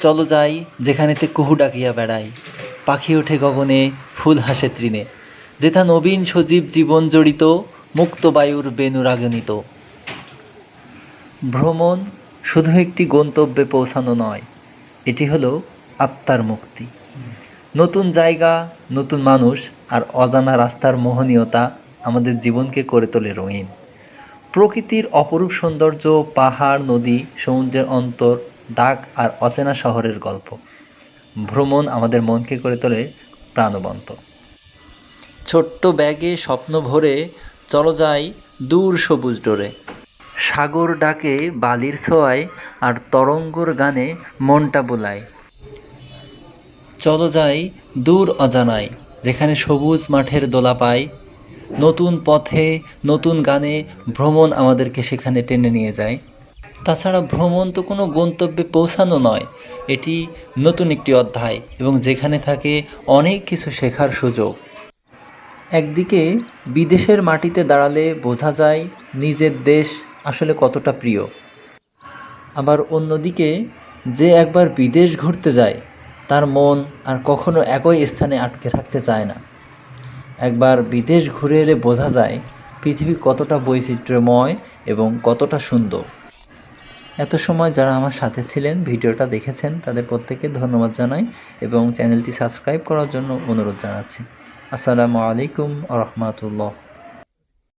চলো যাই যেখানেতে কুহু ডাকিয়া বেড়াই পাখি ওঠে গগনে, ফুল হাসে তৃণে। যেথা নবীন সজীব জীবন জড়িত, মুক্ত বায়ুর বেনুরাগনিত ভ্রমণ শুধু একটি গন্তব্যে পৌঁছানো নয়, এটি হলো আত্মার মুক্তি। নতুন জায়গা, নতুন মানুষ আর অজানা রাস্তার মোহনীয়তা আমাদের জীবনকে করে তোলে রঙিন। প্রকৃতির অপরূপ সৌন্দর্য, পাহাড়, নদী, সমুদ্রের অন্তর ডাক আর অচেনা শহরের গল্প। ভ্রমণ আমাদের মনকে করে তোলে প্রাণবন্ত। ছোট্ট ব্যাগে স্বপ্ন ভরে চলো যাই দূর সবুজ ডোরে। সাগর ডাকে বালির ছোঁয়ায় আর তরঙ্গর গানে মনটা বোলায়। চলো যাই দূর অজানায়, যেখানে সবুজ মাঠের দোলা পায়। নতুন পথে নতুন গানে ভ্রমণ আমাদেরকে সেখানে টেনে নিয়ে যায়। তাছাড়া ভ্রমণ তো কোনো গন্তব্যে পৌঁছানো নয়। এটি নতুন একটি অধ্যায় এবং যেখানে থাকে অনেক কিছু শেখার সুযোগ। একদিকে বিদেশের মাটিতে দাঁড়ালে বোঝা যায় নিজের দেশ আসলে কতটা প্রিয়। আবার অন্যদিকে যে একবার বিদেশ ঘুরতে যায়, তার মন আর কখনো একই স্থানে আটকে থাকতে চায় না। একবার বিদেশ ঘুরে এলে বোঝা যায় পৃথিবী কতটা বৈচিত্র্যময় এবং কতটা সুন্দর। এত সময় যারা আমার সাথে ছিলেন, ভিডিওটা দেখেছেন, তাদের প্রত্যেককে ধন্যবাদ জানাই এবং চ্যানেলটি সাবস্ক্রাইব করার জন্য অনুরোধ জানাচ্ছি। আসসালামু আলাইকুম রহমতুল্লাহ।